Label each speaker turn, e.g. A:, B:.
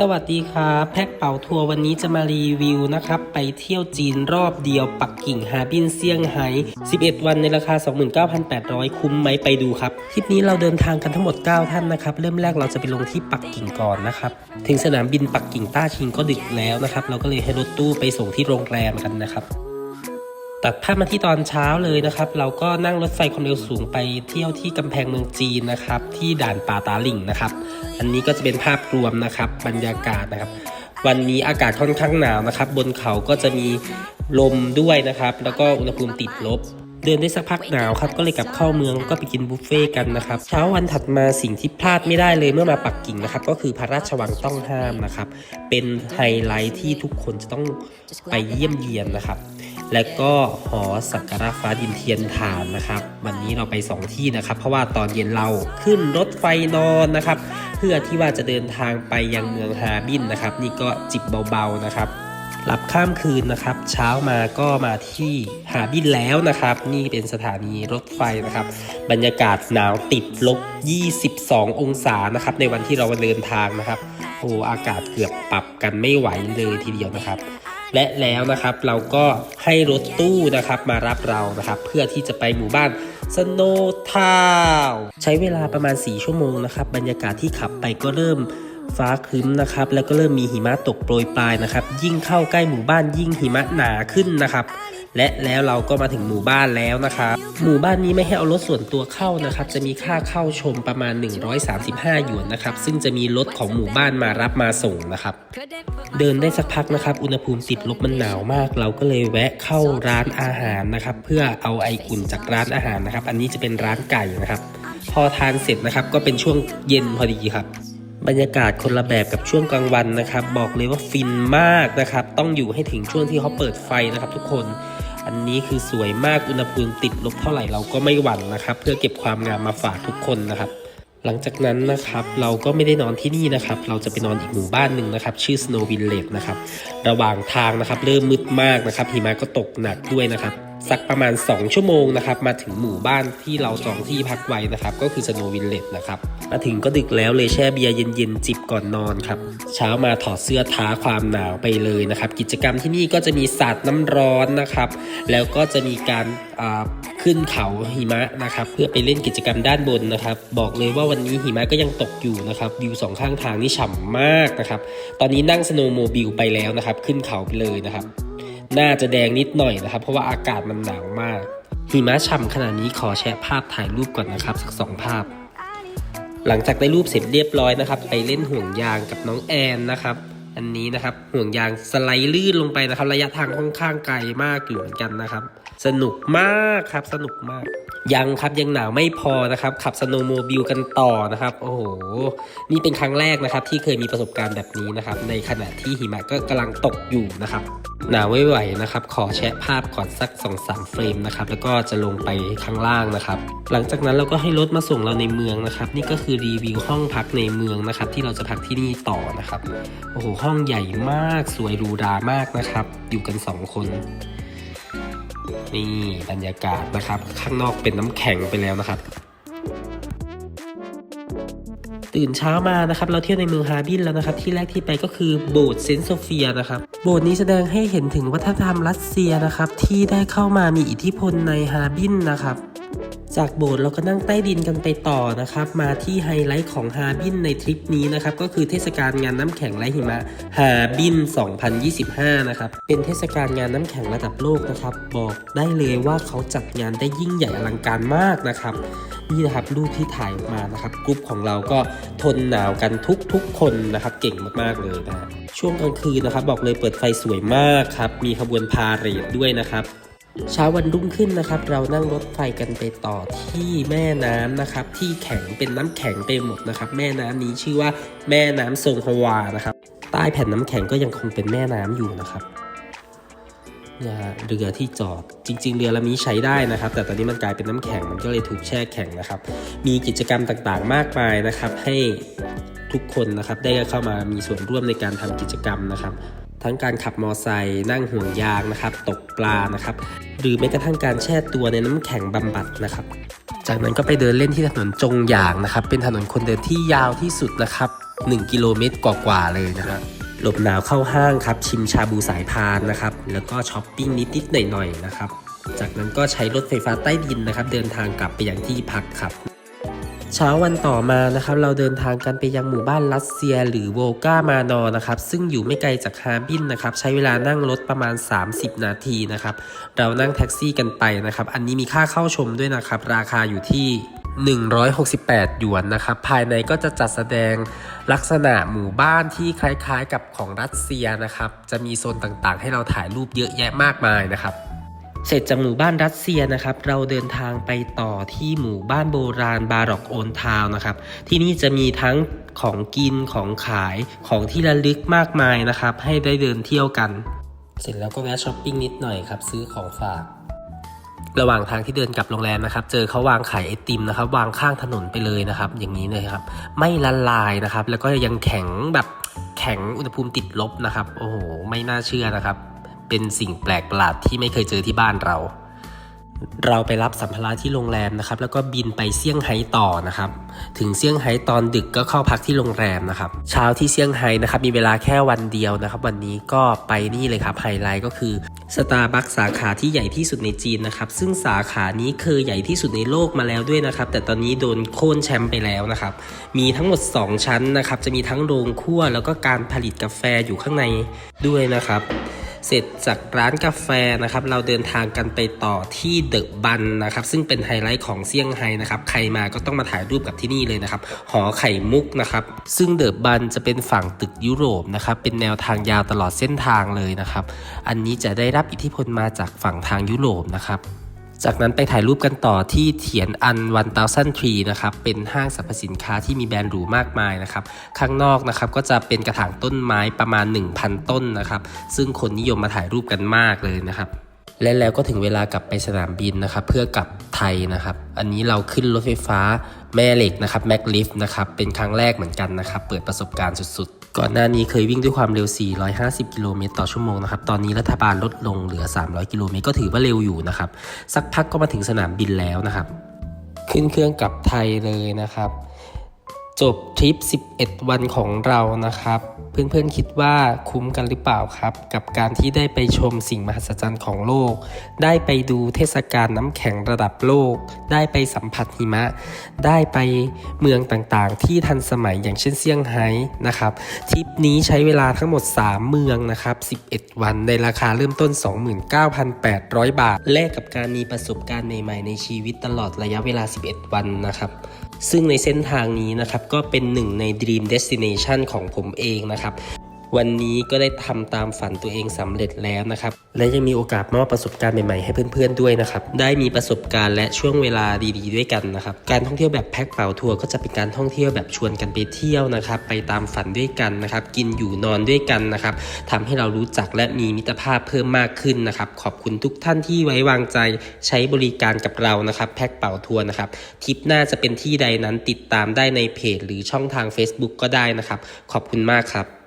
A: สวัสดีครับแพ็คเป่าทัวร์วันนี้จะมารีวิวนะครับ ไปเที่ยวจีนรอบเดียวปักกิ่งฮาบินเซี่ยงไฮ้ 11 วันในราคา 29,800 คุ้มไหมไปดูครับ ทริปนี้เราเดินทางกันทั้งหมด 9 ท่านนะครับ เริ่มแรกเราจะไปลงที่ปักกิ่งก่อนนะครับ ถึงสนามบินปักกิ่งต้าชิงก็ดึกแล้วนะครับ เราก็เลยให้รถตู้ไปส่งที่โรงแรมกันนะครับ ตัดภาพมาที่ตอนเช้าเลยนะครับ เราก็นั่งรถไฟความเร็วสูงไปเที่ยวที่กำแพงเมืองจีนนะครับ ที่ด่านป่าตาลิงนะครับ อันนี้ก็จะเป็นภาพรวมนะครับ บรรยากาศนะครับ วันนี้อากาศค่อนข้างหนาวนะครับ บนเขาก็จะมีลมด้วยนะครับ แล้วก็อุณหภูมิติดลบ เดินได้สักพักหนาวครับก็เลยกลับเข้าเมืองก็ไปกินบุฟเฟ่ต์กันนะครับเช้าวันถัดมาสิ่งที่พลาดไม่ได้เลยเมื่อมาปักกิ่งนะครับก็คือพระราชวังต้องห้ามนะครับเป็นไฮไลท์ที่ทุกคนจะต้องไปเยี่ยมเยียนนะครับและก็หอสักการะฟ้าดินเทียนฐานนะครับ วันนี้เราไป 2 ที่นะครับ เพราะว่าตอนเย็นเราขึ้นรถไฟนอนนะครับ เพื่อที่ว่าจะเดินทางไปยังเมืองฮาร์บินนะครับ นี่ก็จิบเบาๆนะครับ หลับข้ามคืนนะครับ เช้ามาก็มาที่ฮาบินแล้วนะครับ นี่เป็นสถานีรถไฟนะครับ บรรยากาศหนาวติดลบ 22 องศานะครับ ในวันที่เราเดินทางนะครับโอ้อากาศเกือบปรับกันไม่ไหวเลยทีเดียวนะครับ และแล้วนะครับเราก็ให้รถตู้นะครับมารับเรานะครับ เพื่อที่จะไปหมู่บ้านสโนทาวใช้เวลาประมาณ 4 ชั่วโมงนะครับ บรรยากาศที่ขับไปก็เริ่ม ฟ้าครึ้มนะครับแล้วก็เริ่มมีหิมะตกโปรยปลายนะครับ ยิ่งเข้าใกล้หมู่บ้านยิ่งหิมะหนาขึ้นนะครับและแล้วเราก็มาถึงหมู่บ้านแล้วนะครับ หมู่บ้านนี้ไม่ให้เอารถส่วนตัวเข้านะครับ จะมีค่าเข้าชมประมาณ 135 หยวนนะครับ ซึ่งจะมีรถของหมู่บ้านมารับมาส่งนะครับ เดินได้สักพักนะครับ อุณหภูมิติดลบมันหนาวมาก เราก็เลยแวะเข้าร้านอาหารนะครับ เพื่อเอาไออุ่นจากร้านอาหารนะครับ อันนี้จะเป็นร้านไก่นะครับ พอทานเสร็จนะครับ ก็เป็นช่วงเย็นพอดีครับ บรรยากาศคนละแบบกับช่วงกลางวันนะครับ บอกเลยว่าฟินมากนะครับ ต้องอยู่ให้ถึงช่วงที่เขาเปิดไฟนะครับ ทุกคน อันนี้คือสวยมากอุณหภูมิติดลบเท่าไหร่เราก็ไม่หวั่นนะครับ เพื่อเก็บความงามมาฝากทุกคนนะครับ หลังจากนั้นนะครับเราก็ไม่ได้นอนที่นี่นะครับ เราจะไปนอนอีกหมู่บ้านหนึ่งนะครับ ชื่อ Snow Village นะครับ ระหว่างทางนะครับ เริ่มมืดมากนะครับหิมะก็ตกหนักด้วยนะครับ สักประมาณ 2 ชั่วโมงนะครับมาถึงหมู่บ้านที่เราจองที่พักไว้นะครับ ก็คือ Snow Village นะครับมาถึงก็ดึกแล้วเลยแช่เบียร์เย็นๆจิบก่อนนอนครับเช้ามาถอดเสื้อท้าความหนาวไปเลยนะครับ กิจกรรมที่นี่ก็จะมีสาดน้ำร้อนนะครับ แล้วก็จะมีการขึ้นเขาหิมะนะครับ เพื่อไปเล่นกิจกรรมด้านบนนะครับ บอกเลยว่าวันนี้หิมะก็ยังตกอยู่นะครับวิวสองข้างทางนี่ฉ่ำมากนะครับ ตอนนี้นั่งสโนว์โมบิลไปแล้วนะครับ ขึ้นเขาไปเลยนะครับ น่าจะแดงนิดหน่อยนะครับ เพราะว่าอากาศมันหนาวมากหิมะฉ่ำขนาดนี้ขอแชะภาพถ่ายรูปก่อนนะครับ สักสองภาพ หลังจากได้รูปเสร็จเรียบร้อยนะครับ ไปเล่นห่วงยางกับน้องแอนนะครับอันนี้นะครับห่วงยางสไลด์ลื่นลงไปนะครับ ระยะทางค่อนข้างไกลมากอยู่เหมือนกันนะครับ สนุกมากครับสนุกมาก ยังครับยังหนาวไม่พอนะครับ ขับสโนว์โมบิลกันต่อนะครับ โอ้โห นี่เป็นครั้งแรกนะครับ ที่เคยมีประสบการณ์แบบนี้นะครับ ในขณะที่หิมะก็กำลังตกอยู่นะครับ หนาวไม่ไหวนะครับ ขอแชะภาพก่อนสัก2อสเฟรมนะครับ แล้วก็จะลงไปข้างล่างนะครับ หลังจากนั้นเราก็ให้รถมาส่งเราในเมืองนะครับ นี่ก็คือรีวิวห้องพักในเมืองนะครับ ที่เราจะพักที่นี่ต่อนะครับ โอ้โห ห้องใหญ่มาก สวยรูหรามากนะครับ อยู่กัน 2 คน นี่บรรยากาศนะครับ ข้างนอกเป็นน้ำแข็งไปแล้วนะครับ ตื่นเช้ามานะครับเราเที่ยวในเมืองฮาบินแล้วนะครับที่แรกที่ไปก็คือโบสถ์เซนต์โซเฟียนะครับโบสถ์นี้แสดงให้เห็นถึงวัฒนธรรมรัสเซียนะครับที่ได้เข้ามามีอิทธิพลในฮาบินนะครับ จากโบสถ์เราก็นั่งใต้ดินกันไปต่อนะครับ มาที่ไฮไลท์ของฮาบินในทริปนี้นะครับ ก็คือเทศกาลงานน้ำแข็งและหิมะฮาบิน 2025 นะครับ เป็นเทศกาลงานน้ำแข็งระดับโลกนะครับ บอกได้เลยว่าเขาจัดงานได้ยิ่งใหญ่อลังการมากนะครับ นี่นะครับรูปที่ถ่ายออกมานะครับกรุ๊ปของเราก็ทนหนาวกันทุกทุกๆคนนะครับ เก่งมากๆเลยนะฮะช่วงกลางคืนนะครับ บอกเลยเปิดไฟสวยมากครับมีขบวนพาเหรดด้วยนะครับ เช้าวันรุ่งขึ้นนะครับ เรานั่งรถไฟกันไปต่อที่แม่น้ำนะครับ ที่แข็งเป็นน้ำแข็งไปหมดนะครับ แม่น้ำนี้ชื่อว่าแม่น้ำทรงฮวานะครับ ใต้แผ่นน้ำแข็งก็ยังคงเป็นแม่น้ำอยู่นะครับเนี่ยเรือที่จอดจริง ๆ เรือลำนี้ใช้ได้นะครับ แต่ตอนนี้มันกลายเป็นน้ำแข็งมันก็เลยถูกแช่แข็งนะครับ มีกิจกรรมต่างๆ มากมายนะครับ ให้ทุกคนนะครับได้เข้ามามีส่วนร่วมในการทำกิจกรรมนะครับ ทั้งการขับมอไซค์นั่งห่วงยางนะครับ ตกปลานะครับ หรือแม้กระทั่งการแช่ตัวในน้ำแข็งบำบัดนะครับ จากนั้นก็ไปเดินเล่นที่ถนนจงหยางนะครับ เป็นถนนคนเดินที่ยาวที่สุดนะครับ 1 กิโลเมตรกว่าๆเลยนะครับหลบหนาวเข้าห้างครับ ชิมชาบูสายพานนะครับ แล้วก็ช้อปปิ้งนิดๆหน่อยๆนะครับ จากนั้นก็ใช้รถไฟฟ้าใต้ดินนะครับ เดินทางกลับไปยังที่พักครับ เช้าวันต่อมานะครับเราเดินทางกันไปยังหมู่บ้านรัสเซีย หรือโวกามานอนะครับซึ่งอยู่ไม่ไกลจากฮาร์บินนะครับใช้เวลานั่งรถประมาณ 30 นาทีนะครับเรานั่งแท็กซี่กันไปนะครับอันนี้มีค่าเข้าชมด้วยนะครับราคาอยู่ที่168 หยวนนะครับ ภายในก็จะจัดแสดงลักษณะหมู่บ้านที่คล้ายๆ กับของรัสเซียนะครับ จะมีโซนต่างๆ ให้เราถ่ายรูปเยอะแยะมากมายนะครับ เสร็จจากหมู่บ้านรัสเซียนะครับ เราเดินทางไปต่อที่หมู่บ้านโบราณบารอกโอนทาวนะครับ ที่นี่จะมีทั้งของกินของขายของที่ระลึกมากมายนะครับ ให้ได้เดินเที่ยวกัน เสร็จแล้วก็แวะช้อปปิ้งนิดหน่อยครับ ซื้อของฝาก ระหว่างทางที่เดินกลับโรงแรมนะครับ เจอเขาวางขายไอติมนะครับ วางข้างถนนไปเลยนะครับ อย่างนี้เลยครับ ไม่ละลายนะครับ แล้วก็ยังแข็งแบบแข็งอุณหภูมิติดลบนะครับ โอ้โห ไม่น่าเชื่อนะครับ เป็นสิ่งแปลกประหลาดที่ไม่เคยเจอที่บ้านเรา เราไปรับสัมภาระที่โรงแรมนะครับ แล้วก็บินไปเซี่ยงไฮ้ต่อนะครับ ถึงเซี่ยงไฮ้ตอนดึกก็เข้าพักที่โรงแรมนะครับ เช้าที่เซี่ยงไฮ้นะครับ มีเวลาแค่วันเดียวนะครับ วันนี้ก็ไปนี่เลยครับไฮไลท์ก็คือสตาร์บัคสาขาที่ใหญ่ที่สุดในจีนนะครับ ซึ่งสาขานี้เคยใหญ่ที่สุดในโลกมาแล้วด้วยนะครับ แต่ตอนนี้โดนโค่นแชมป์ไปแล้วนะครับ มีทั้งหมด 2 ชั้นนะครับ จะมีทั้งโรงคั่วแล้วก็การผลิตกาแฟอยู่ข้างในด้วยนะครับ เสร็จจากร้านกาแฟนะครับ เราเดินทางกันไปต่อที่เดอะบันนะครับ ซึ่งเป็นไฮไลท์ของเซี่ยงไฮ้นะครับ ใครมาก็ต้องมาถ่ายรูปกับที่นี่เลยนะครับ หอไข่มุกนะครับ ซึ่งเดอะบันจะเป็นฝั่งตึกยุโรปนะครับ เป็นแนวทางยาวตลอดเส้นทางเลยนะครับ อันนี้จะได้รับอิทธิพลมาจากฝั่งทางยุโรปนะครับ จากนั้นไปถ่ายรูปกันต่อที่เถียนอันวันเตาซันทรีนะครับ เป็นห้างสรรพสินค้าที่มีแบรนด์หรูมากมายนะครับ ข้างนอกนะครับก็จะเป็นกระถางต้นไม้ประมาณ 1,000 ต้นนะครับ ซึ่งคนนิยมมาถ่ายรูปกันมากเลยนะครับ และแล้วก็ถึงเวลากลับไปสนามบินนะครับ เพื่อกลับไทยนะครับ อันนี้เราขึ้นรถไฟฟ้าแม่เหล็กนะครับแม็กลิฟนะครับเป็นครั้งแรกเหมือนกันนะครับ เปิดประสบการณ์สุดๆ ก่อนหน้านี้เคยวิ่งด้วยความเร็ว 450 กิโลเมตรต่อชั่วโมงนะครับ ตอนนี้รัฐบาลลดลงเหลือ 300 กิโลเมตรก็ถือว่าเร็วอยู่นะครับ สักพักก็มาถึงสนามบินแล้วนะครับ ขึ้นเครื่องกลับไทยเลยนะครับ จบทริป 11 วันของเรานะครับ เพื่อนๆคิดว่าคุ้มกันหรือเปล่าครับ กับการที่ได้ไปชมสิ่งมหัศจรรย์ของโลก ได้ไปดูเทศกาลน้ำแข็งระดับโลก ได้ไปสัมผัสหิมะ ได้ไปเมืองต่างๆ ที่ทันสมัยอย่างเช่นเซี่ยงไฮ้นะครับทริปนี้ใช้เวลาทั้งหมด 3 เมืองนะครับ 11 วันในราคาเริ่มต้น 29,800 บาท แลกกับการมีประสบการณ์ใหม่ๆในชีวิตตลอดระยะเวลา 11 วันนะครับ ซึ่งในเส้นทางนี้นะครับก็เป็นหนึ่งใน Dream Destination ของผมเองนะครับ วันนี้ก็ได้ทำตามฝันตัวเองสำเร็จแล้วนะครับ และยังมีโอกาสมอบประสบการณ์ใหม่ๆให้เพื่อนๆด้วยนะครับ ได้มีประสบการณ์และช่วงเวลาดีๆ ด้วยกันนะครับ การท่องเที่ยวแบบแพ็คเป่าทัวร์ก็จะเป็นการท่องเที่ยวแบบชวนกันไปเที่ยวนะครับ ไปตามฝันด้วยกันนะครับ กินอยู่นอนด้วยกันนะครับทำให้เรารู้จักและมีมิตรภาพเพิ่มมากขึ้นนะครับ ขอบคุณทุกท่านที่ไว้วางใจใช้บริการกับเรานะครับ แพ็คเป่าทัวร์นะครับ ทริปหน้าจะเป็นที่ใดนั้นติดตามได้ในเพจ หรือช่องทาง Facebook ก็ได้นะครับ ขอบคุณมากครับ